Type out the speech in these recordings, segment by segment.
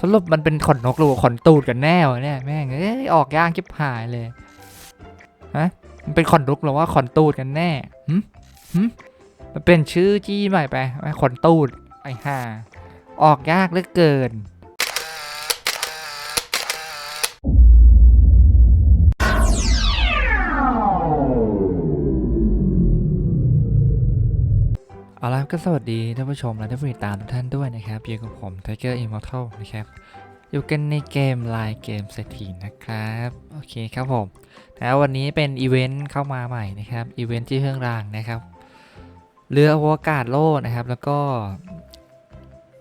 สรุปมันเป็นขนนกหรือว่าขนตูดกันแน่วะเนี่ยแม่งเอ้ยออกยากคิบหายเลยฮะมันเป็นขนนกหรือว่าขนตูดกันแน่หึหึมันเป็นชื่อจี้ใหม่ไปไม่ขนตูดไอ้ห่าออกยากเหลือเกิน เอาล่ะก็สวัสดีท่านผู้ชมและท่านผู้ติดตามทุกท่านด้วยนะครับอยู่กับผม Tiger Immortal นะครับ อยู่กันในเกมไลน์เกมเศรษฐีนะครับ โอเคครับผมแล้ววันนี้เป็นอีเวนต์เข้ามาใหม่นะครับ อีเวนต์ที่เครื่องรางนะครับ เรืออวกาศโลกนะครับ แล้วก็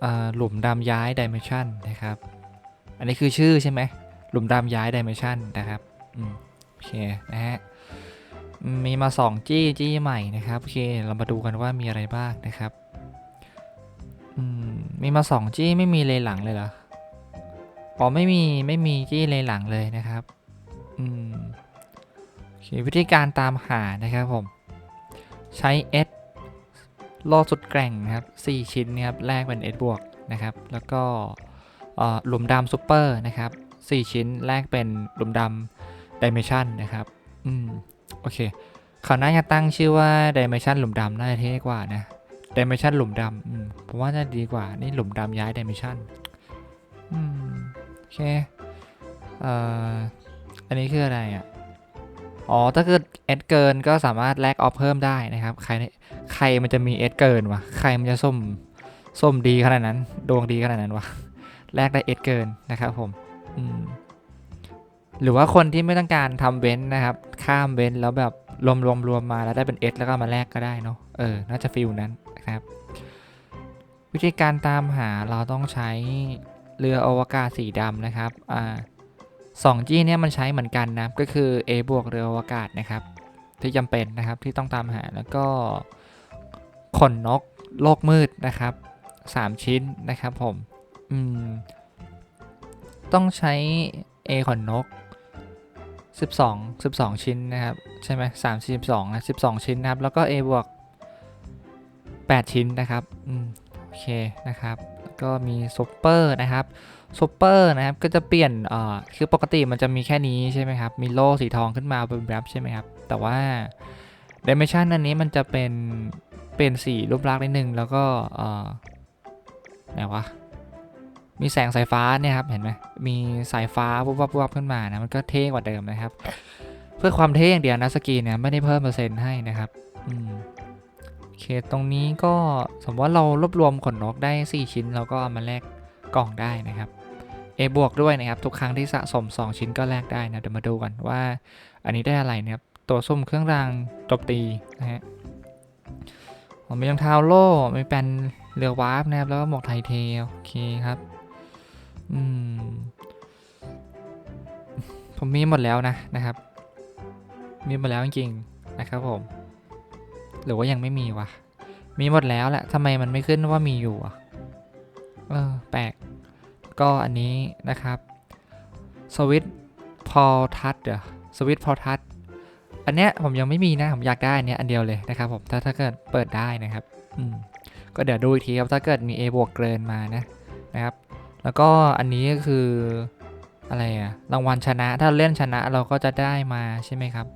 อ่าหลุมดำย้ายดิเมนชันนะครับ อันนี้คือชื่อใช่ไหมหลุมดำย้ายดิเมนชันนะครับอโอเคนะฮะ มีมา 2 จี้จี้ใหม่นะครับ โอเค เรามาดูกันว่ามีอะไรบ้างนะครับมมีมา 2 จี้ไม่มีเลยหลังเลยเหรอ อ๋อไม่มีไม่มีจี้เลยหลังเลยนะครับ อืมโอเควิธีการตามหานะครับผม ใช้ S โลสุดแกร่งนะครับ 4 ชิ้นนะครับแลกเป็น S บวกนะครับ แล้วก็หลุมดำซูเปอร์นะครับ 4 ชิ้นแลกเป็นหลุมดำดิเมชันนะครับ อืม โอเคเขาน่าจะตั้งชื่อว่า Dimension หลุมดำน่าจะเท่กว่านะ Dimension หลุมดำผมว่าน่าจะดีกว่า นี่หลุมดำย้าย Dimension อืมโอเคเอ่ออันนี้คืออะไรอะ อ๋อ ถ้าเกิดเอสเกินก็สามารถแลกออฟเพิ่มได้นะครับ ใครใครมันจะมีเอสเกินวะ ใครมันจะส้มส้มดีขนาดนั้น ดวงดีขนาดนั้นวะ แลกได้เอสเกินนะครับผม อืม หรือว่าคนที่ไม่ต้องการทำเว้นนะครับ ข้ามเว้นแล้วแบบรวมรวมรวมมาแล้วได้เป็น S แล้วก็มาแลกก็ได้เนาะเออน่าจะฟิลนั้นนะครับ วิธีการตามหาเราต้องใช้เรืออวกาศสีดำนะครับอ่าสองจี้เนี่ยมันใช้เหมือนกันนะก็คือ A บวกเรืออวกาศนะครับ ที่จำเป็นนะครับที่ต้องตามหาแล้วก็ขนนกโลกมืดนะครับ 3 ชิ้นนะครับผมอืมต้องใช้ A ขนนก 12 12 ชิ้นนะครับ ใช่ไหม3 42นะ12ชิ้นนะครับ แล้วก็ A บวก 8 ชิ้นนะครับอืมโอเคนะครับแล้วก็มีซูเปอร์นะครับซูเปอร์นะครับก็จะเปลี่ยนเอ่อคือปกติมันจะมีแค่นี้ใช่ไหมครับ มีโล่สีทองขึ้นมาเป็นแบบใช่ไหมครับ แต่ว่า Dimension อันนี้มันจะเป็นเป็นสีรูปลักษณ์นิดนึงแล้วก็เอ่อไหนวะ มีแสงสายฟ้าเนี่ยครับเห็นไหมมีสายฟ้าวุบวับวุบวับขึ้นมานะมันก็เท่กว่าเดิมนะครับ เพื่อความเท่อย่างเดียวนะสกีเนี่ยไม่ได้เพิ่มเปอร์เซ็นต์ให้นะครับอืมโอเคตรงนี้ก็สมมติว่าเรารวบรวมขนนกได้ 4 ชิ้นเราก็เอามาแลกกล่องได้นะครับ A บวกด้วยนะครับ ทุกครั้งที่สะสม 2 ชิ้นก็แลกได้นะเดี๋ยวมาดูกันว่า อันนี้ได้อะไรนะครับ ตัวส้มเครื่องรางจมตีนะฮะผมมีรองเท้าโล่มีแปนเรือวาร์ปนะครับแล้วก็หมวกไทเทลโอเคครับ อืม ผมมีหมดแล้วนะนะครับ มีหมดแล้วจริงๆนะครับผม หรือว่ายังไม่มีวะ มีหมดแล้วแหละทำไมมันไม่ขึ้นว่ามีอยู่อะ เออ แปลก ก็อันนี้นะครับ สวิตพอทัชเดี๋ยวสวิตพอทัชอันเนี้ยผมยังไม่มีนะ ผมอยากได้อันเนี้ยอันเดียวเลยนะครับผมถ้าถ้าเกิดเปิดได้นะครับ อืม ก็เดี๋ยวดูอีกทีครับถ้าเกิดมี A บวกเกินมานะนะครับ แล้วก็อันนี้ก็คืออะไรอะรางวัลชนะถ้าเล่นชนะเราก็จะได้มาใช่ไหมครับ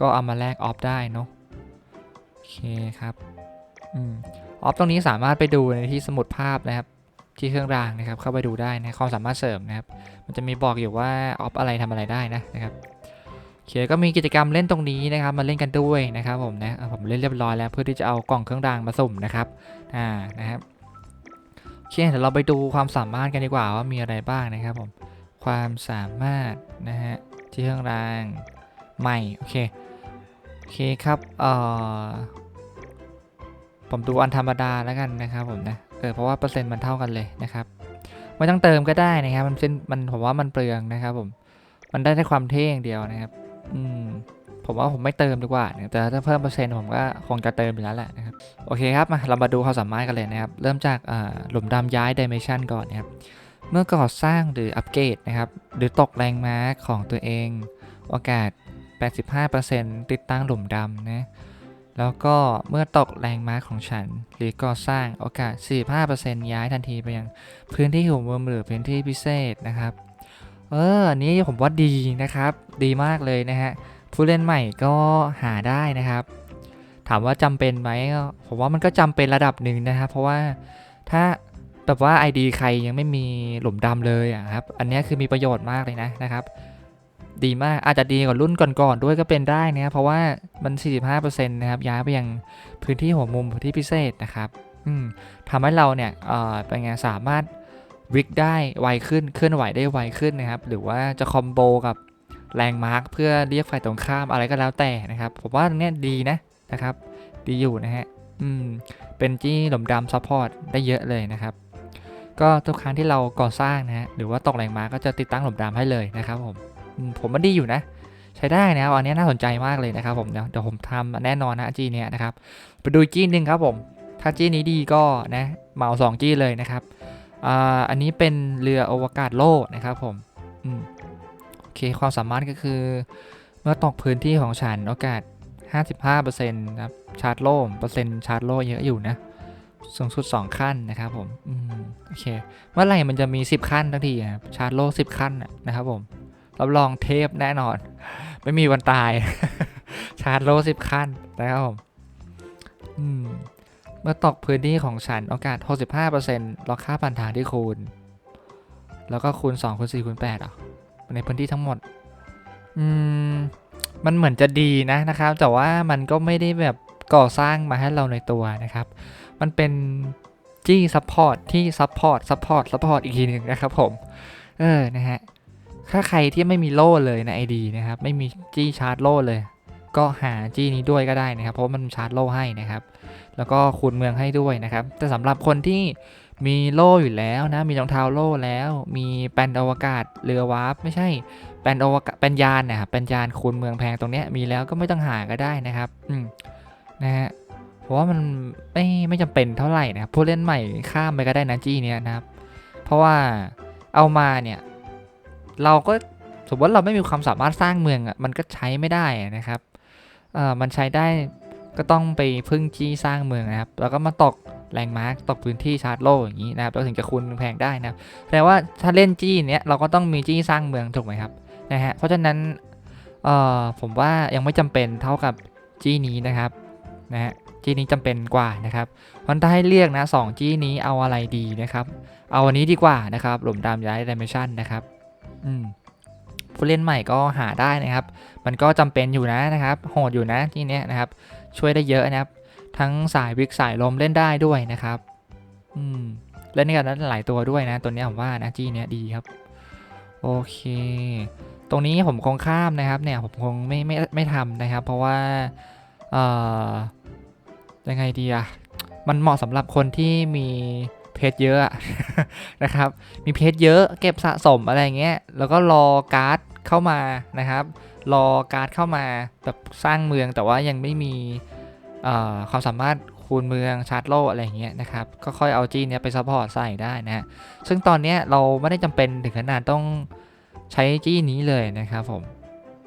ก็เอามาแลกออฟได้เนาะโอเคครับอืมออฟตรงนี้สามารถไปดูในที่สมุดภาพนะครับ ที่เครื่องรางนะครับ เข้าไปดูได้นะความสามารถเสริมนะครับ มันจะมีบอกอยู่ว่าออฟอะไรทำอะไรได้นะนะครับโอเคก็มีกิจกรรมเล่นตรงนี้นะครับ มาเล่นกันด้วยนะครับผมนะผมเล่นเรียบร้อยแล้วเพื่อที่จะเอากล่องเครื่องรางมาสุ่มนะครับอ่านะครับ เคเดี๋ยวเราไปดูความสามารถกันดีกว่าว่ามีอะไรบ้างนะครับผม ความสามารถนะฮะที่เครื่องรางใหม่โอเคโอเคครับเอ่อผมดูอันธรรมดาแล้วกันนะครับผมนะเออเพราะว่าเปอร์เซ็นต์มันเท่ากันเลยนะครับไม่ต้องเติมก็ได้นะครับมันเป็นมันผมว่ามันเปลืองนะครับผมมันได้แค่ความเท่อย่างเดียวนะครับ อืม ผมว่าผมไม่เติมดีกว่านะแต่ถ้าเพิ่มเปอร์เซ็นต์ผมก็คงจะเติมอยู่แล้วแหละนะครับโอเคครับมาเรามาดูความสามารถกันเลยนะครับ เริ่มจากหลุมดำย้ายดิเมชันก่อนนะครับเมื่อก่อสร้างหรืออัปเกรดนะครับ หรือตกแรงม้าของตัวเอง โอกาส 85%ติดตั้งหลุมดำนะแล้วก็เมื่อตกแรงม้าของฉัน หรือก่อสร้างโอกาส 45%ย้ายทันทีไปยังพื้นที่หัวเมืองหรือพื้นที่พิเศษนะครับ เอออันนี้ผมว่าดีนะครับ ดีมากเลยนะฮะ ผู้เล่นใหม่ก็หาได้นะครับ ถามว่าจำเป็นไหมผมว่ามันก็จำเป็นระดับหนึ่งนะครับ เพราะว่าถ้าแบบว่า ID ใครยังไม่มีหลุมดำเลยอะครับ อันนี้คือมีประโยชน์มากเลยนะนะครับ ดีมากอาจจะดีกว่ารุ่นก่อนๆด้วยก็เป็นได้นะครับเพราะว่ามัน 45%นะครับย้ายไปยังพื้นที่หัวมุมพื้นที่พิเศษนะครับทำให้เราเนี่ยเออเป็นไงสามารถวิกได้ไวขึ้นเคลื่อนไหวได้ไวขึ้นนะครับ หรือว่าจะคอมโบกับ แรงมาร์กเพื่อเรียกฝ่ายตรงข้ามอะไรก็แล้วแต่นะครับผมว่าตรงเนี้ยดีนะนะครับ ดีอยู่นะฮะอืมเป็นจี้หลุมดำซัพพอร์ตได้เยอะเลยนะครับ ก็ทุกครั้งที่เราก่อสร้างนะฮะหรือว่าตกแรงมาร์กก็จะติดตั้งหลุมดำให้เลยนะครับผมอืมผมมันดีอยู่นะใช้ได้นะครับอันนี้น่าสนใจมากเลยนะครับผมเดี๋ยวเดี๋ยวผมทำแน่นอนนะจีเนี้ยนะครับไปดูจีหนึ่งครับผมถ้าจีนี้ดีก็นะเหมาสองจีเลยนะครับอ่าอันนี้เป็นเรืออวกาศโล่นะครับผมอืม เคความสามารถก็คือ เมื่อตกพื้นที่ของฉันโอกาส 55%นะครับชาร์จโล่เปอร์เซ็นต์ชาร์จโล่เยอะอยู่นะ สูงสุด 2 ขั้นนะครับผมอืมโอเค เมื่อไหร่มันจะมี 10 ขั้นทันทีครับชาร์จโล่10 ขั้นนะครับผมรับรองเทพแน่นอน ไม่มีวันตาย ชาร์จโลสิบขั้นนะครับผมอืมเมื่อตกพื้นที่ของฉันโอกาส 65%ล็อกค่าพันธานที่คูณ แล้วก็คูณ 2 คูณ 4 คูณ8อะ ในพื้นที่ทั้งหมด อืม มันเหมือนจะดีนะนะครับ แต่ว่ามันก็ไม่ได้แบบก่อสร้างมาให้เราในตัวนะครับ มันเป็นจี้ซัพพอร์ตที่ซัพพอร์ตซัพพอร์ตซัพพอร์ตอีกทีหนึ่งนะครับผม เออ นะฮะ ถ้าใครที่ไม่มีโล่เลยใน ID นะครับ ไม่มีจี้ชาร์จโล่เลย ก็หาจี้นี้ด้วยก็ได้นะครับ เพราะมันชาร์จโล่ให้นะครับ แล้วก็คูณเมืองให้ด้วยนะครับ แต่สำหรับคนที่ มีโล่อยู่แล้วนะ มีรองเท้าโล่แล้ว มีแปนอวกาศเรือวาร์ปไม่ใช่แปนอวกาศแปนยานนะครับแปนยานคูณเมืองแพงตรงเนี้ยมีแล้วก็ไม่ต้องหาก็ได้นะครับ อืมนะฮะเพราะว่ามันไม่ไม่จำเป็นเท่าไหร่นะครับผู้เล่นใหม่ข้ามไปก็ได้นะจี้เนี้ยนะครับ เพราะว่าเอามาเนี่ย เราก็สมมติเราไม่มีความสามารถสร้างเมืองอะมันก็ใช้ไม่ได้นะครับเอ่อมันใช้ได้ก็ต้องไปพึ่งจี้สร้างเมืองนะครับ แล้วก็มาตก แรงมาร์กตกพื้นที่ชาร์จโล่อย่างนี้นะครับเราถึงจะคูณแพงได้นะครับแปลว่าถ้าเล่นจี้เนี้ยเราก็ต้องมีจี้สร้างเมืองถูกไหมครับนะฮะเพราะฉะนั้นเอ่อผมว่ายังไม่จำเป็นเท่ากับจี้นี้นะครับนะฮะจี้นี้จำเป็นกว่านะครับเพราะถ้าให้เลือกนะสองจี้นี้เอาอะไรดีนะครับ เอาอันนี้ดีกว่านะครับหลุมดำย้ายดิเมชันนะครับอืมผู้เล่นใหม่ก็หาได้นะครับ มันก็จำเป็นอยู่นะนะครับ โหดอยู่นะที่เนี้ยนะครับ ช่วยได้เยอะนะครับ ทั้งสายวิกสายลมเล่นได้ด้วยนะครับ อืมเล่นได้กันหลายตัวด้วยนะ ตัวนี้ผมว่านะจี้เนี้ยดีครับ โอเค ตรงนี้ผมคงข้ามนะครับเนี่ยผมคงไม่ไม่ไม่ทำนะครับ เพราะว่าเอ่อยังไงดีอะมันเหมาะสำหรับคนที่มีเพจเยอะนะครับ มีเพจเยอะเก็บสะสมอะไรเงี้ย แล้วก็รอการ์ดเข้ามานะครับ รอการ์ดเข้ามาแบบสร้างเมืองแต่ว่ายังไม่มี ความสามารถคูณเมืองชาร์จโลอะไรเงี้ยนะครับ ก็ค่อยเอาจีนเนี้ยไปซัพพอร์ตใส่ได้นะฮะ ซึ่งตอนเนี้ยเราไม่ได้จำเป็นถึงขนาดต้องใช้จี้นี้เลยนะครับผม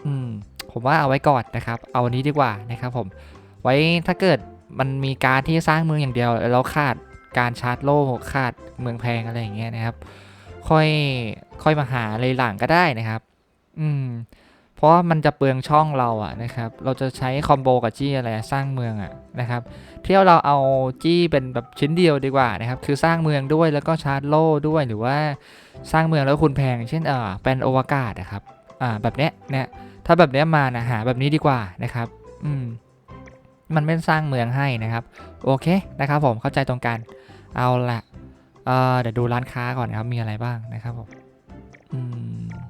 อืม ผมว่าเอาไว้ก่อนนะครับ เอาอันนี้ดีกว่านะครับผม ไว้ถ้าเกิดมันมีการที่สร้างเมืองอย่างเดียว แล้วขาดการชาร์จโล่ขาดเมืองแพงอะไรอย่างเงี้ยนะครับ ค่อยค่อยมาหาเลยหลังก็ได้นะครับ อืม ราะว่ามันจะเปลืองช่องเราอะนะครับ เราจะใช้คอมโบกับจี้อะไรสร้างเมืองอะนะครับ เที่ยวเราเอาจี้เป็นแบบชิ้นเดียวดีกว่านะครับ คือสร้างเมืองด้วยแล้วก็ชาร์จโล่ด้วยหรือว่าสร้างเมืองแล้วคุณแพง เช่นเออเป็นโอวากาศนะครับ อ่าแบบเนี้ยเนี่ยถ้าแบบเนี้ยมานะหาแบบนี้ดีกว่านะครับ อืม มันไม่สร้างเมืองให้นะครับ โอเคนะครับ ผมเข้าใจตรงกัน เอาละเออเดี๋ยวดูร้านค้าก่อนนะครับ มีอะไรบ้างนะครับผม อืม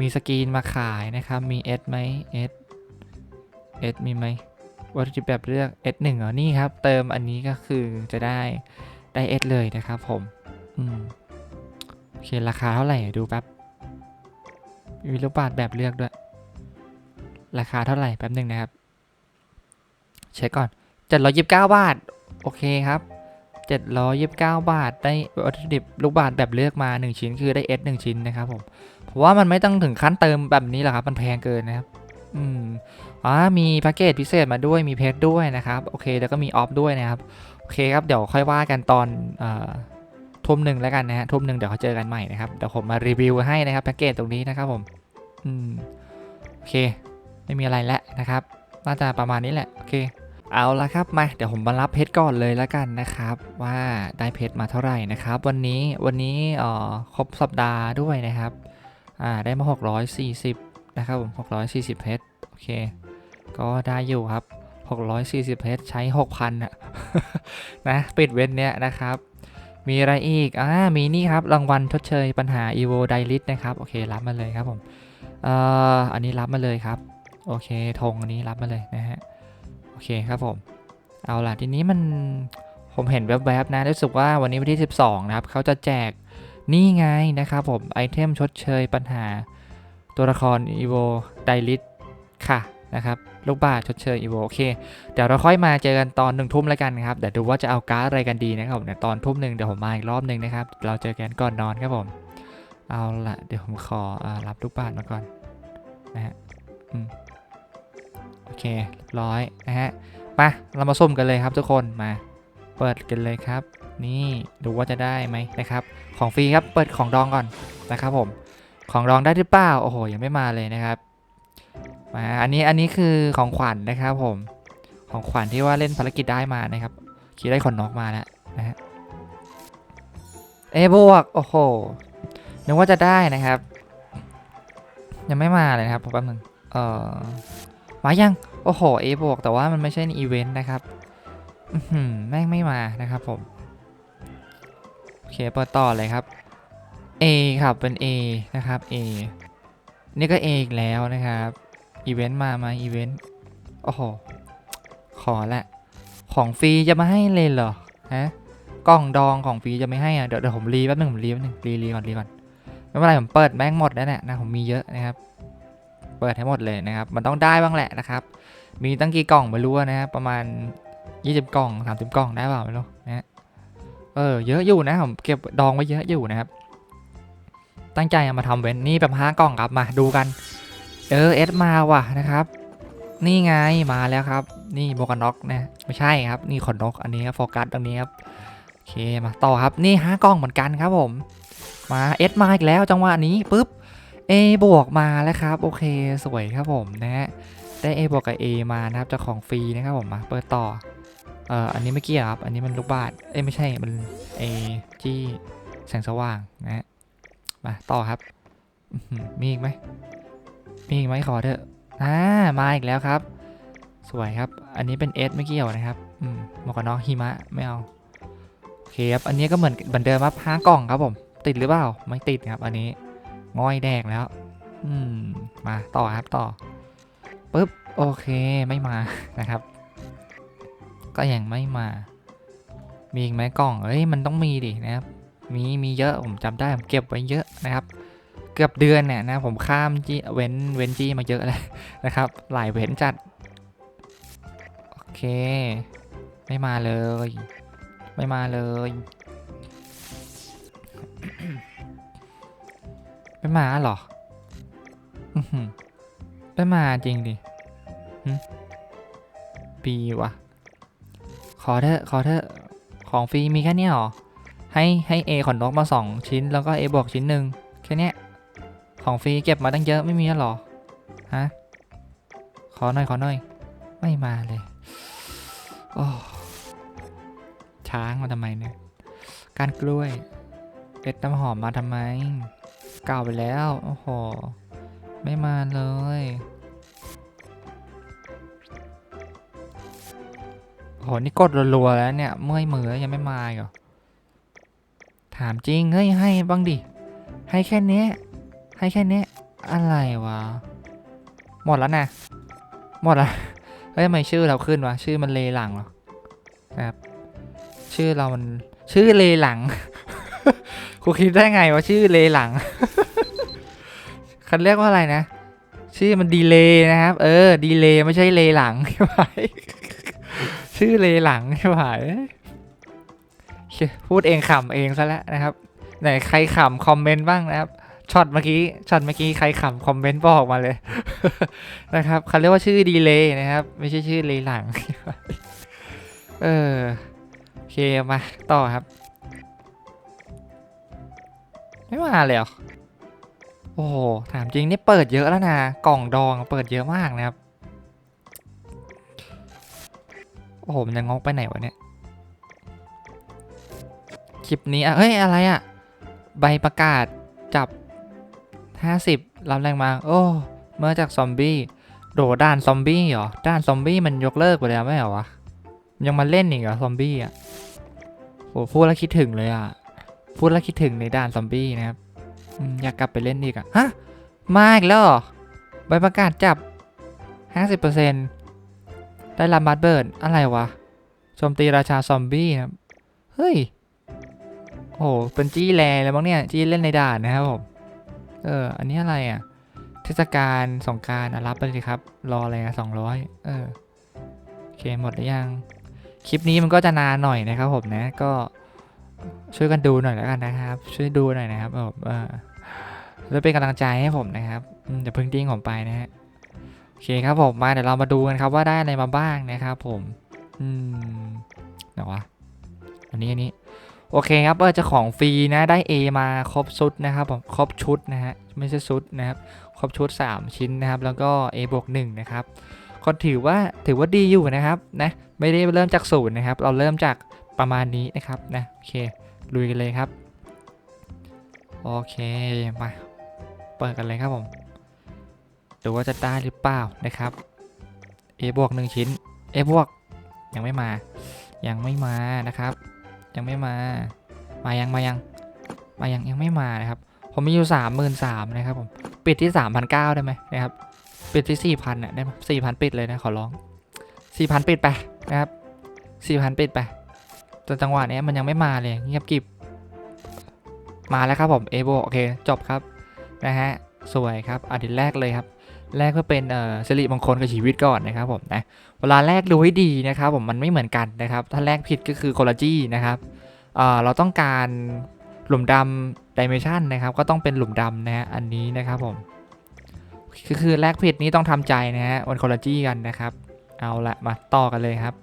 มีสกรีนมาขายนะครับ มีเอสไหมเอสเอสมีไหมวัตถุดิบแบบเลือกเอสหนึ่งเหรอนี่ครับ เติมอันนี้ก็คือจะได้ได้เอสเลยนะครับผม อืมโอเค ราคาเท่าไหร่ดูแป๊บ มีลูกบาทแบบเลือกด้วย ราคาเท่าไหร่แป๊บหนึ่งนะครับ เช็คก่อนเจ็ดร้อยยิบเก้าบาท โอเคครับ เจ็ดร้อยยิบเก้าบาท ได้วัตถุดิบลูกบาทแบบเลือกมา 1 ชิ้นคือได้เอสหนึ่งชิ้นนะครับผมผมว่ามันไม่ต้องถึงขั้นเติมแบบนี้หรอกครับ มันแพงเกินนะครับ อืมอ่ามีแพ็กเกจพิเศษมาด้วยมีเพชรด้วยนะครับ โอเค แล้วก็มีออฟด้วยนะครับ โอเคครับ เดี๋ยวค่อยว่ากันตอนเอ่อทุ่มหนึ่งแล้วกันนะฮะทุ่มหนึ่งเดี๋ยวเขาเจอกันใหม่นะครับ เดี๋ยวผมมารีวิวให้นะครับแพ็กเกจตรงนี้นะครับผม อืม โอเค ไม่มีอะไรแล้วนะครับ น่าจะประมาณนี้แหละ โอเค เอาละครับมาเดี๋ยวผมมารับเพชรก่อนเลยแล้วกันนะครับ ว่าได้เพชรมาเท่าไหร่นะครับ วันนี้วันนี้อ่อครบสัปดาห์ด้วยนะครับอ่าได้มา 640 นะครับผม640 เพชรโอเค ก็ได้อยู่ครับ 640 เพชรใช้ 6,000อะนะปิดเว้นเนี้ยนะครับ มีอะไรอีกอ่ามีนี่ครับรางวัลชดเชยปัญหา evo d i l i t นะครับโอเครับมาเลยครับผมเอ่ออันนี้รับมาเลยครับ โอเคธงอันนี้รับมาเลยนะฮะ อเคครับผม เอาล่ะทีนี้มันผมเห็นแวบๆนะรู้สึกว่าวันนี้วันที่ 12 นะครับเขาจะแจกนี่ไงนะครับผมไอเทมชดเชยปัญหา ตัวละคร EVO d i l i t ค่ะนะครับลูกบาศชดเชย EVO โอเคเดี๋ยวเราค่อยมาเจอกันตอนหนึ่งทุ่มแล้วกันครับเดี๋ยวดูว่าจะเอาการ์ดอะไรกันดีนะครับผมเดี๋ยวตอนทุ่มหนึ่งเดี๋ยวผมมาอีกรอบหนึ่งนะครับเราเจอกันก่อนนอนครับผม เอาล่ะเดี๋ยวผมขออรับลูกบาศมาก่อนนะฮะอืม โอเคเรียบร้อยนะฮะมาเรามาส้มกันเลยครับทุกคนมาเปิดกันเลยครับ นี่ดูว่าจะได้ไหมนะครับ ของฟรีครับเปิดของดองก่อนนะครับผมของดองได้หรือเปล่าโอ้โหยังไม่มาเลยนะครับมาอันนี้อันนี้คือของขวัญนะครับผมของขวัญที่ว่าเล่นภารกิจได้มานะครับคีได้ขนนกมาแล้วนะฮะเอบวกโอ้โหนึกว่าจะได้นะครับ ยังไม่มาเลยนะครับแป๊บนึงเออ มายัง โอ้โห A บวกแต่ว่ามันไม่ใช่ในอีเวนต์นะครับอือหือแม่งไม่มานะครับผม โอเคเปิดต่อเลยครับ A ครับเป็น A นะครับ A นี่ก็ A อีกแล้วนะครับอีเวนต์มามาอีเวนต์โอ้โห ขอละ ของฟรีจะมาให้เลยเหรอฮะกล่องดองของฟรีจะไม่ให้อะเดี๋ยวเดี๋ยวผมรีแป๊บนึงผมรีแป๊บนึงรีรีก่อนรีก่อนไม่เป็นไรผมเปิดแม่งหมดแล้วเนี่ยนะผมมีเยอะนะครับ เปิดให้หมดเลยนะครับ มันต้องได้บ้างแหละนะครับ มีตั้งกี่กล่องไม่รู้นะครับประมาณ 20 กล่อง 30 กล่องได้เปล่าไม่รู้นะฮะเออเยอะอยู่นะผมเก็บดองไว้เยอะอยู่นะครับ ตั้งใจมาทำเว้นนี่แบบห้ากล่องครับมาดูกัน เออเอสมาว่ะนะครับ นี่ไงมาแล้วครับ นี่โบกันน็อกนะไม่ใช่ครับ นี่ขนนกอันนี้ครับโฟกัสตรงนี้ครับโอเคมาต่อครับนี่ห้ากล่องเหมือนกันครับผมมาเอสมาอีกแล้วจังหวะนี้ปุ๊บ A บวกมาแล้วครับ โอเคสวยครับผมนะฮะได้ A บวกกับ A มานะครับจากของฟรีนะครับผมมาเปิดต่อเอ่ออันนี้ไม่เกี่ยวครับอันนี้มันลูกบาศก์เอ้ยไม่ใช่มัน A ที่แสงสว่างนะฮะมาต่อครับมีอีกไหมมีอีกไหมขอเถอะอ่ามาอีกแล้วครับ สวยครับ อันนี้เป็น S ไม่เกี่ยวนะครับอืมหมวกกันน็อกหิมะไม่เอาโอเคครับอันนี้ก็เหมือนเหมือนเดิมครับห้ากล่องครับผมติดหรือเปล่าไม่ติดครับ อันนี้ ง่อยแดกแล้ว อืม มาต่อครับต่อปึ๊บ โอเคไม่มานะครับ ก็ยังไม่มา มีอีกไหมกล่อง เอ้ยมันต้องมีดินะครับ มีมีเยอะผมจำได้ผมเก็บไว้เยอะนะครับ เกือบเดือนเนี่ยนะผมข้ามจีเว้นเว้นจีมาเยอะเลยนะครับ หลายเว้นจัด โอเค ไม่มาเลย ไม่มาเลย ไม่มาเหรออือหือไม่มาจริงดิปีวะขอเถอะขอเถอะของฟรีมีแค่นี้หรอ ให้ให้ A ขนนกมาสองชิ้น แล้วก็ A บวกชิ้นหนึ่งแค่นี้ของฟรีเก็บมาตั้งเยอะไม่มีหรอ ฮะ ขอหน่อยขอหน่อย ไม่มาเลยโอ้ช้างมาทำไมเนี่ย การกล้วย เอ็ดน้ำหอมมาทำไม เก่าไปแล้ว โอ้โห ไม่มาเลย โอ้โห นี่กดรัวๆแล้วเนี่ย เมื่อยมือยังไม่มาอีกเหรอ ถามจริง เฮ้ย ให้บ้างดิ ให้แค่นี้ ให้แค่นี้ อะไรวะ หมดแล้วนะ หมดแล้วเฮ้ยทำไมชื่อเราขึ้นวะ ชื่อมันเลหลังเหรอ ครับ ชื่อเรามัน ชื่อเลหลัง กูคิดได้ไงว่าชื่อเลหลัง คันเรียกว่าอะไรนะ ชื่อมันดีเลย์นะครับ เออ ดีเลย์ไม่ใช่เลหลังใช่ไหมชื่อเลหลังใช่ไหมพูดเองขำเองซะแล้วนะครับ ไหนใครขำคอมเมนต์บ้างนะครับช็อตเมื่อกี้ช็อตเมื่อกี้ใครขำคอมเมนต์บอกมาเลย นะครับเขาเรียกว่าชื่อดีเลย์นะครับ ไม่ใช่ชื่อเลหลัง เออโอเคมาต่อครับ ไม่มาเลยเหรอโอ้โหถามจริงนี่เปิดเยอะแล้วนะกล่องดองเปิดเยอะมากนะครับ โอ้โหมันจะงอกไปไหนวะเนี่ยคลิปนี้อะเฮ้ยอะไรอะใบประกาศจับ 50 รับแรงมา โอ้เมื่อจากซอมบี้โดด่านซอมบี้เหรอด่านซอมบี้มันยกเลิกไปแล้วไม่เหรอวะยังมาเล่นอีกเหรอซอมบี้อะโหพูดแล้วคิดถึงเลยอะ พูดแล้วคิดถึงในด่านซอมบี้นะครับอยากกลับไปเล่นอีกอะฮะ มาอีกแล้วใบประกาศจับ 50%ได้รับบัตรเบิร์ดอะไรวะโจมตีราชาซอมบี้นะครับ เฮ้ย โอ้เป็นจี้แลแล้วมั้งเนี่ย จี้เล่นในด่านนะครับผม เออ อันนี้อะไรอะ เทศกาลสงการรับไปเลยครับ รออะไรอะสองร้อยเออ โอเค หมดหรือยัง คลิปนี้มันก็จะนานหน่อยนะครับผมนะ ก็ ช่วยกันดูหน่อยแล้วกันนะครับ ช่วยดูหน่อยนะครับผมเออแล้วเป็นกำลังใจให้ผมนะครับอย่าเพิ่งทิ้งผมไปนะฮะโอเคครับผมมาเดี๋ยวเรามาดูกันครับว่าได้อะไรมาบ้างนะครับ ผมอืมไหนววะอันนี้อันนี้โอเคครับเออจะของฟรีนะได้ A มาครบชุดนะครับผมครบชุดนะฮะไม่ใช่ชุดนะครับครบชุด 3 ชิ้นนะครับ แล้วก็ A บวก1นะครับก็ถือว่าถือว่าดีอยู่นะครับนะไม่ได้เริ่มจากศูนย์นะครับ เราเริ่มจาก ประมาณนี้นะครับนะโอเคลุยกันเลยครับโอเคมาเปิดกันเลยครับผมดูว่าจะได้หรือเปล่านะครับ A บวก1ชิ้น A บวกยังไม่มา ยังไม่มานะครับ ยังไม่มา มายังมายังมายังยังไม่มานะครับ ผมมีอยู่สามหมื่นสามนะครับผมปิดที่สามพันเก้าได้ไหมนะครับปิดที่สี่พันอะได้ไหมสี่พันปิดเลยนะขอร้องสี่พันปิดไปนะครับสี่พันปิดไป แต่จังหวะเนี้ยมันยังไม่มาเลยเงียบกิบ มาแล้วครับผมเอโบโอเคจบครับนะฮะสวยครับอันดับแรกเลยครับ แรกเพื่อเป็นเอ่อสิริมงคลกับชีวิตก่อนนะครับผมนะเวลาแรกดูให้ดีนะครับผมมันไม่เหมือนกันนะครับ ถ้าแรกผิดก็คือโคลาจี้นะครับเอ่อเราต้องการหลุมดำดิเมชันนะครับ ก็ต้องเป็นหลุมดำนะฮะอันนี้นะครับผมก็คือแรกผิดนี้ต้องทำใจนะฮะวันโคลาจี้กันนะครับ เอาละมาต่อกันเลยครับ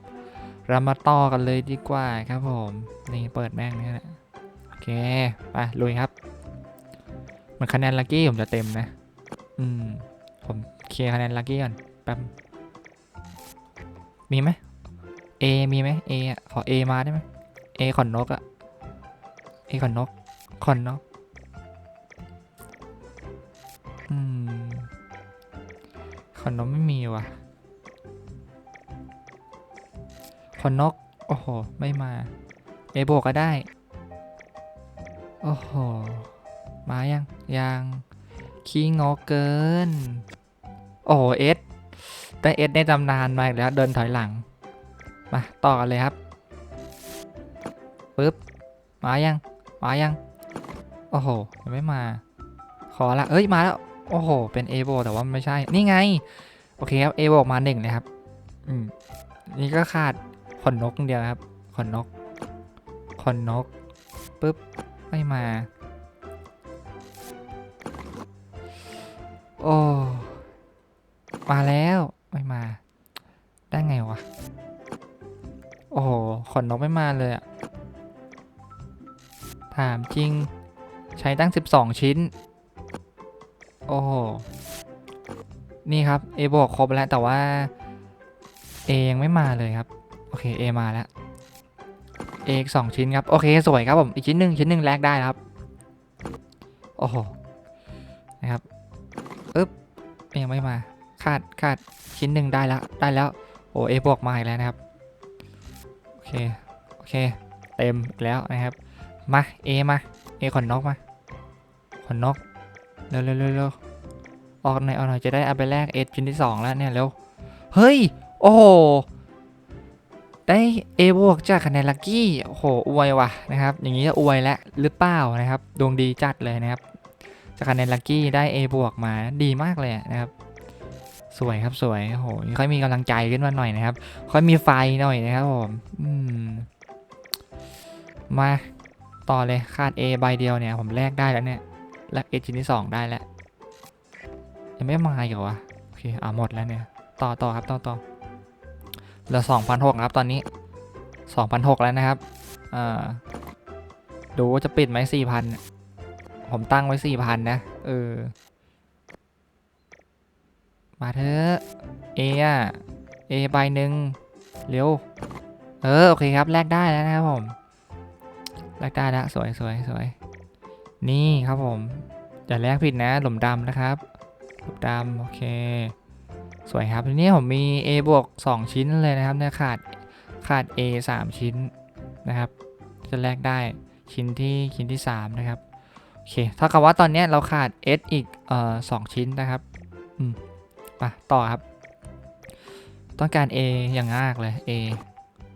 เรามาต่อกันเลยดีกว่าครับผมนี่เปิดแม่งนี่แหละโอเคไปลุยครับมือนคะแนนลัคกี้ผมจะเต็มนะ อืม ผมเคลียร์คะแนนลัคกี้ก่อนแป๊บมีไหม A มีไหม A อะขอ A มาได้ไหม A ขอนนกอะ A ขอนนกขอนนกอืมขอนนกไม่มีว่ะ อนนกโอ้โห ไม่มา A บวกก็ได้ โอ้โห มายัง ยังขี้งอเกิน โอ้โห S ได้ S ในตำนานมาแล้วเดินถอยหลัง มา ต่อกันเลยครับปึ๊บ มายัง มายัง โอ้โหยังไม่มา ขอละเอ้ย มาแล้ว โอ้โห เป็น A โบแต่ว่าไม่ใช่ นี่ไง โอเคครับ A โบมาหนึ่งเลยครับ อืม นี่ก็ขาด ขนนกเดียวครับขนนกขนนกปึ๊บไม่มา โอ้มาแล้วไม่มา ได้ไงวะ โอ้โหขนนกไม่มาเลยอะถามจริง ใช้ตั้ง 12 ชิ้น โอ้โห นี่ครับ A บวกครบแล้วแต่ว่า A ยังไม่มาเลยครับ โอเค A มาแล้ว A อีกสองชิ้นครับ โอเค สวยครับผม อีกชิ้นหนึ่งชิ้นหนึ่งแลกได้ครับ โอ้โห นะครับอึ๊บยังไม่มาขาดขาดชิ้นหนึ่งได้แล้ว ได้แล้ว โอ้ A บวกมาอีกแล้วนะครับ โอเค โอเค เต็มอีกแล้วนะครับ มา A มา A ขนนกมา ขนนก เร็วเร็วเร็วออกหน่อยออกหน่อยจะได้เอาไปแลก A ชิ้นที่สองแล้วเนี่ยเร็ว เฮ้ย โอ้โห ได้ A บวกจากคะแนนลัคกี้โอ้โหอวยว่ะนะครับ อย่างนี้จะอวยแล้วหรือเปล่านะครับ ดวงดีจัดเลยนะครับ จากคะแนนลัคกี้ได้ A บวกมาดีมากเลยนะครับ สวยครับสวยโอ้โหค่อยมีกำลังใจขึ้นมาหน่อยนะครับ ค่อยมีไฟหน่อยนะครับผมอืมมาต่อเลยคาด A ใบเดียวเนี่ย ผมแลกได้แล้วเนี่ยแลกเอชิ้นที่สองได้แล้วยังไม่มาอีกเหรอวะโอเคอ่าหมดแล้วเนี่ย ต่อต่อครับต่อต่อ เหลือสองพันหกครับตอนนี้สองพันหกแล้วนะครับดูว่าจะปิดไหมสี่พันผมตั้งไว้สี่พันนะ เออ มาเถอะเออะเอใบหนึ่งเร็ว เออ โอเคครับ แลกได้แล้วนะครับผม แลกได้แล้วสวยสวยสวยนี่ครับผมอย่าแลกผิดนะ หลุมดำนะครับ หลุมดำโอเค สวยครับทีนี้ผมมี A บวก2ชิ้นเลยนะครับเนี่ยขาดขาด A 3 ชิ้นนะครับ จะแลกได้ชิ้นที่ชิ้นที่ 3 นะครับโอเคเท่ากับว่าตอนนี้เราขาด S อีกเอ่อสชิ้นนะครับอืมไปต่อครับ ต้องการ A อย่างมากเลย A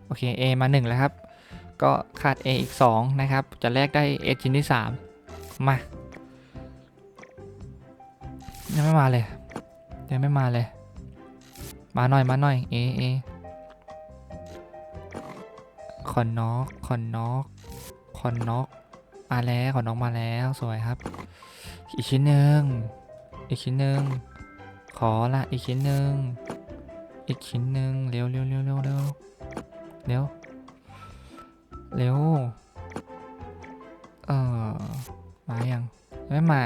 โอเค A มา 1 แล้วครับ ก็ขาด A อีก 2 นะครับ จะแลกได้ S ชิ้นที่ 3 มายังไม่มาเลยยังไม่มาเลย มาหน่อยมาหน่อยเอเอคอนน็อกคอนน็อกคอนน็อกมาแล้วคอนน็อกมาแล้วสวยครับ อีกชิ้นหนึ่งอีกชิ้นหนึ่งขอละอีกชิ้นหนึ่งอีกชิ้นหนึ่งเร็วเร็วเร็วเร็วเร็วเร็วเร็วเออมายังไม่มา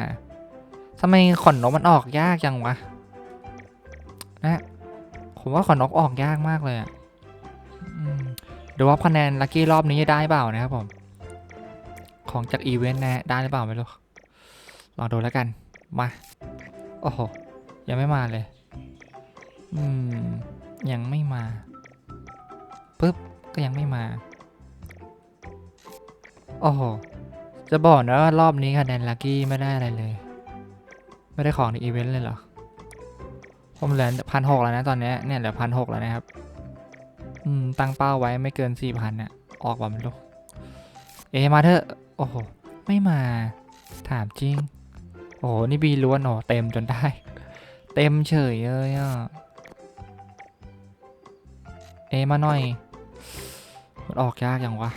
ทำไมขอนนกมันออกยากจังวะ ผมว่าขนนกออกยากมากเลยอะอืมดูว่าคะแนนลัคกี้รอบนี้จะได้เปล่านะครับผม ของจากอีเวนต์นะได้หรือเปล่าไม่รู้ ลองดูแล้วกัน มา โอ้โห ยังไม่มาเลย อืม ยังไม่มาปึ๊บ ก็ยังไม่มา โอ้โห จะบอกนะว่ารอบนี้คะแนนลัคกี้ไม่ได้อะไรเลย ไม่ได้ของในอีเวนต์เลยเหรอ ผมเหลือพันหกแล้วนะตอนนี้เนี่ยเหลือพันหกแล้วนะครับอืมตั้งเป้าไว้ไม่เกินสี่พันเนี่ยออกว่าไม่รู้เอมาเถอะโอ้โหไม่มาถามจริง โอ้โหนี่บีล้วนโอ้เต็มจนได้ เต็มเฉยเลยอะเอมาหน่อยมันออกยากอย่างวะ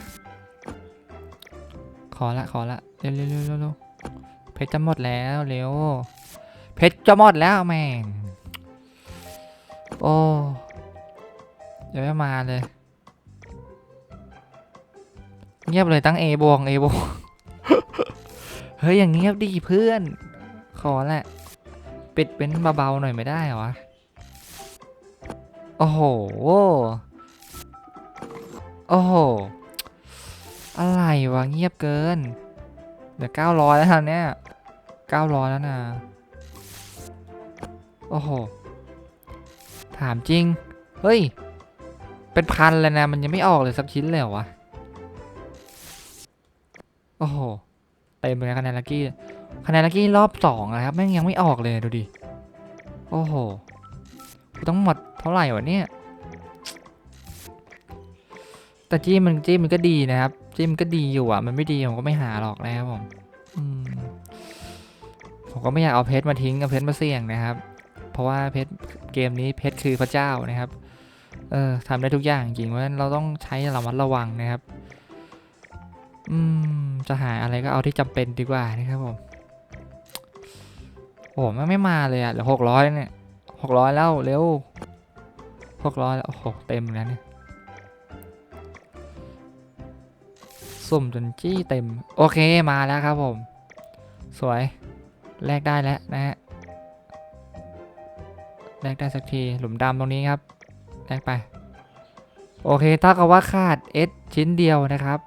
ขอละขอละเร็วเร็วเร็วเร็วเร็วเพชรจะหมดแล้วเร็วเพชรจะหมดแล้วแม่ง โอ้ยังไม่มาเลย เงียบเลยตั้ง A บวง A บวงเฮ้ย อย่างเงียบดีเพื่อน ขอแหละ ปิดเป็นเบาๆหน่อยไม่ได้เหรอ โอ้โห โอ้โห อะไรวะเงียบเกิน เดี๋ยวเก้าร้อยแล้วเนี่ยเก้าร้อยแล้วนะ โอ้โห ถามจริง เฮ้ย เป็นพันเลยนะ มันยังไม่ออกเลยสักชิ้นเลยวะ โอ้โห เต็มเลยคะแนนลักกี้ คะแนนลักกี้รอบสองนะครับ แม่งยังไม่ออกเลยดูดิ โอ้โห กูต้องหมดเท่าไหร่วะเนี่ย แต่จี้มันจี้มันก็ดีนะครับ จี้มันก็ดีอยู่อะ มันไม่ดีผมก็ไม่หาหรอกนะครับผมอืมผมก็ไม่อยากเอาเพชรมาทิ้ง เอาเพชรมาเสี่ยงนะครับ เพราะว่าเพชรเกมนี้เพชรคือพระเจ้านะครับ เออทำได้ทุกอย่างจริงเพราะฉะนั้นเราต้องใช้ระมัดระวังนะครับ อืม จะหาอะไรก็เอาที่จำเป็นดีกว่านะครับผมโอ้โหมันไม่มาเลยอะเหลือหกร้อยเนี่ยหกร้อยแล้วเร็วหกร้อยแล้วโอ้โหเต็มแล้วเนี่ยสุ่มจนจี้เต็ม โอเคมาแล้วครับผม สวย แลกได้แล้วนะฮะ แลกได้สักที หลุมดำตรงนี้ครับ แลกไป โอเค ถ้ากับว่าขาด S ชิ้นเดียวนะครับ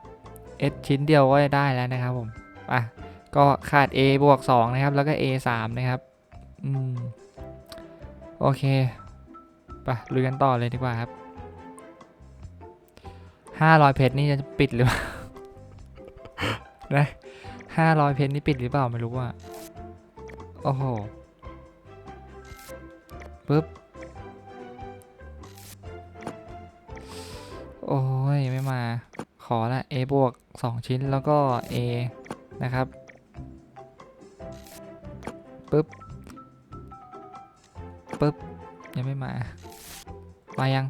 S ชิ้นเดียวก็ได้แล้วนะครับผม อะ ก็ขาด A บวก 2 นะครับ แล้วก็ A 3 นะครับ อืม โอเค ไปลุยกันต่อเลยดีกว่าครับ500เพชรนี่จะปิดหรือเปล่า นะ500เพชรนี่ปิดหรือเปล่าไม่รู้ว่าโอ้โห ปึ๊บ โอ้ย ไม่มา ขอละ A บวก 2 ชิ้นแล้วก็ A นะครับ ปึ๊บ ปึ๊บ ยังไม่มา มายัง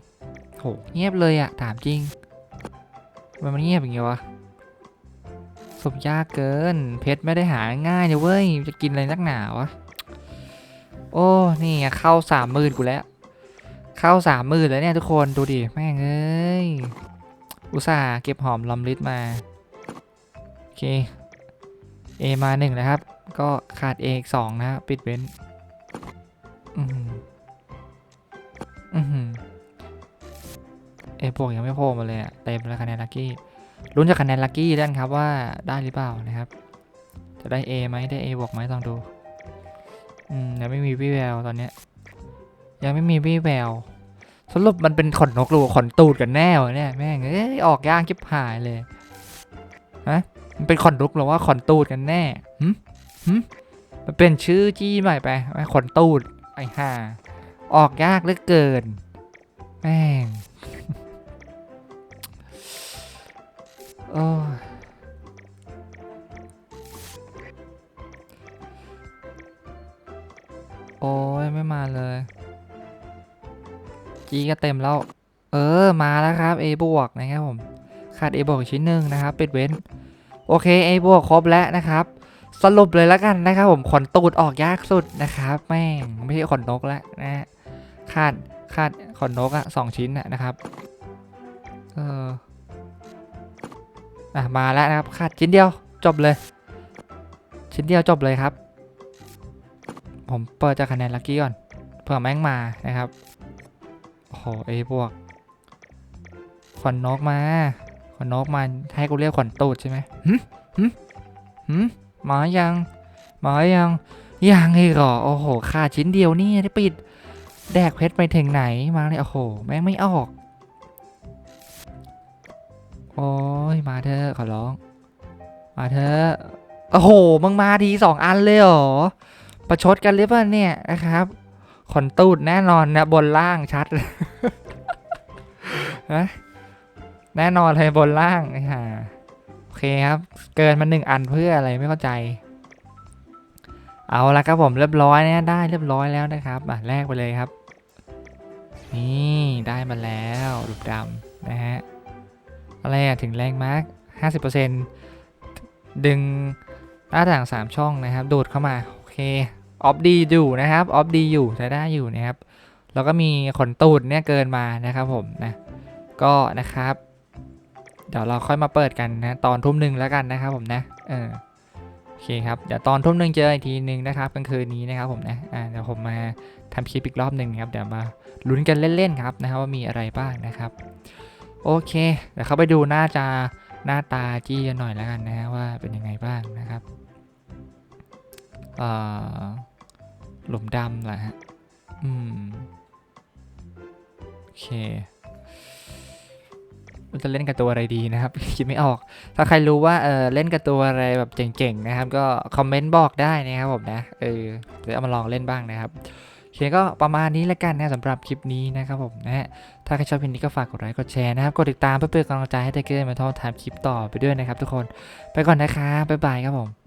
โห เงียบเลยอะถามจริงทำไมมันเงียบอย่างเงี้ยวะสมยากเกิน เพชรไม่ได้หาง่ายเลยเว้ย จะกินอะไรนักหนาวะ โอ้นี่เข้าสามหมื่นกูแล้ว เข้าสามหมื่นแล้วเนี่ยทุกคนดูดิแม่งเอ้ยอุตส่าห์เก็บหอมลำลิดมา โอเค A มาหนึ่งนะครับ ก็ขาด A อีกสองนะปิดเว้นอือหืออือหือเอบวกยังไม่โผล่มาเลยอะเต็มแล้วคะแนนลัคกี้ลุ้นจากคะแนนลัคกี้ด้านครับว่าได้หรือเปล่านะครับ จะได้ A ไหมได้ A บวกไหมต้องดู อืมยังไม่มีวี่แววตอนเนี้ย ยังไม่มีวี่แววสรุปมันเป็นขนนกหรือว่าขนตูดกันแน่วะเนี่ยแม่งเอ้ยออกยากจิบหายเลยฮะมันเป็นขนนกหรือว่าขนตูดกันแน่หึหึมันเป็นชื่อจี้ใหม่ไปไม่ขนตูดไอ้ห่าออกยากเหลือเกินแม่งโโอ้ยไม่มาเลยจีก็เต็มแล้ว เออมาแล้วครับ A บวกนะครับผมขาด A บวกอีกชิ้นหนึ่งนะครับปิดเว้น โอเค A บวกครบแล้วนะครับ สรุปเลยแล้วกันนะครับผมขนตูดออกยากสุดนะครับแม่งไม่ใช่ขนนกแล้วนะขาดขาดขนนกอะสองชิ้นนะครับเอออะมาแล้วนะครับขาดชิ้นเดียวจบเลย ชิ้นเดียวจบเลยครับ ผมเปิดจากคะแนนลัคกี้ก่อน เผื่อแม่งมานะครับโอ้โหเอบวกขนนกมาขนนกมาให้กูเรียกขนตูดใช่ไหมหึหึหึมายังมายังยังอีกเหรอโอ้โหขาดชิ้นเดียวนี่ได้ปิด แดกเพชรไปถึงไหนมาเลยโอ้โห แม่งไม่ออก โอ้ยมาเถอะขอร้อง มาเถอะโอ้โหมึงมาทีสองอันเลยเหรอ ประชดกันหรือเปล่าเนี่ยนะครับขนตูดแน่นอนนะบนล่างชัดเลยนะแน่นอนเลยบนล่างอ่าโอเคครับ เกินมาหนึ่งอันเพื่ออะไรไม่เข้าใจ เอาละครับผมเรียบร้อยเนี่ยได้เรียบร้อยแล้วนะครับอะแลกไปเลยครับ นี่ได้มาแล้วลูกดำนะฮะอะไรอะถึงแรงมาร์กห้าสิบเปอร์เซ็นต์ดึงหน้าต่างสามช่องนะครับ ดูดเข้ามา โอเค ออฟดีอยู่นะครับออฟดีอยู่ใช้ได้อยู่นะครับ แล้วก็มีขนตูดเนี่ยเกินมานะครับผมนะก็นะครับ เดี๋ยวเราค่อยมาเปิดกันนะตอนทุ่มหนึ่งแล้วกันนะครับผมนะเออโอเคครับเดี๋ยวตอนทุ่มหนึ่งเจออีกทีหนึ่งนะครับกลางคืนนี้นะครับผมนะอ่าเดี๋ยวผมมาทำคลิปอีกรอบหนึ่งนะครับเดี๋ยวมาลุ้นกันเล่นๆครับนะครับว่ามีอะไรบ้างนะครับโอเคเดี๋ยวเข้าไปดูหน้าจาหน้าตาจี้กันหน่อยแล้วกันนะว่าเป็นยังไงบ้างนะครับ หลุมดำแหละฮะ อืม โอเคเราจะเล่นกับตัวอะไรดีนะครับ คิดไม่ออก ถ้าใครรู้ว่าเออเล่นกับตัวอะไรแบบเจ๋งๆนะครับ ก็คอมเมนต์บอกได้นะครับผมนะเออเดี๋ยวเอามาลองเล่นบ้างนะครับโอเคก็ประมาณนี้แล้วกันนะสำหรับคลิปนี้นะครับผมนะฮะถ้าใครชอบคลิปนี้ก็ฝากกดไลค์กดแชร์นะครับกดติดตามเพื่อเป็นกำลังใจให้ไทเกอร์มาทอมทำคลิปต่อไปด้วยนะครับ ทุกคนไปก่อนนะครับบ๊ายบายครับผม